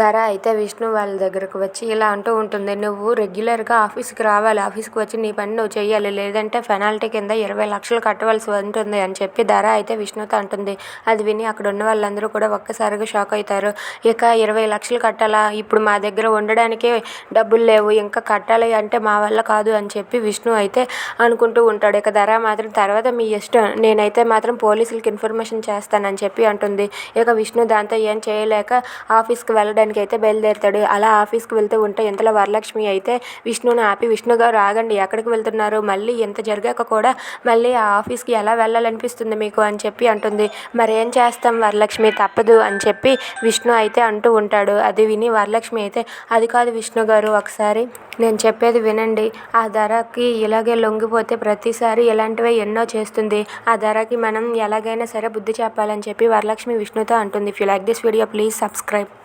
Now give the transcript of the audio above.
ధర అయితే విష్ణు వాళ్ళ దగ్గరకు వచ్చి ఇలా అంటూ ఉంటుంది నువ్వు రెగ్యులర్గా ఆఫీస్కి రావాలి ఆఫీస్కి వచ్చి నీ పని నువ్వు చేయాలి లేదంటే పెనాల్టీ కింద ఇరవై లక్షలు కట్టవలసి ఉంటుంది అని చెప్పి ధర అయితే విష్ణుతో అంటుంది. అది విని అక్కడ ఉన్న వాళ్ళందరూ కూడా ఒక్కసారిగా షాక్ అవుతారు. ఇక ఇరవై లక్షలు కట్టాలా? ఇప్పుడు మా దగ్గర ఉండడానికి డబ్బులు లేవు ఇంకా కట్టాలి అంటే మా వల్ల కాదు అని చెప్పి విష్ణు అయితే అనుకుంటూ ఉంటాడు. ఇక ధర మాత్రం తర్వాత మీ ఇష్టం నేనైతే మాత్రం పోలీసులకు ఇన్ఫర్మేషన్ చేస్తానని చెప్పి అంటుంది. ఇక విష్ణు దాంతో ఏం చేయలేక ఆఫీస్కి వెళ్ళడానికి అయితే బయలుదేరుతాడు. అలా ఆఫీస్కి వెళ్తూ ఉంటే ఇంతలో వరలక్ష్మి అయితే విష్ణుని ఆపి విష్ణు గారు ఆగండి ఎక్కడికి వెళ్తున్నారు? మళ్ళీ ఎంత జరిగాక కూడా మళ్ళీ ఆ ఆఫీస్కి ఎలా వెళ్ళాలనిపిస్తుంది మీకు? అని చెప్పి అంటుంది. మరేం చేస్తాం వరలక్ష్మి? తప్పదు అని చెప్పి విష్ణు అయితే అంటూ ఉంటాడు. అది విని వరలక్ష్మి అయితే అది కాదు విష్ణు గారు ఒకసారి నేను చెప్పేది వినండి. ఆ ధరకి ఇలాగే లొంగిపోతే ప్రతిసారి ఇలాంటివే ఎన్నో చేస్తుంది. ఆ ధరకి మనం ఎలాగైనా సరే బుద్ధి చెప్పాలని చెప్పి వరలక్ష్మి విష్ణుతో అంటుంది. If you like this video please subscribe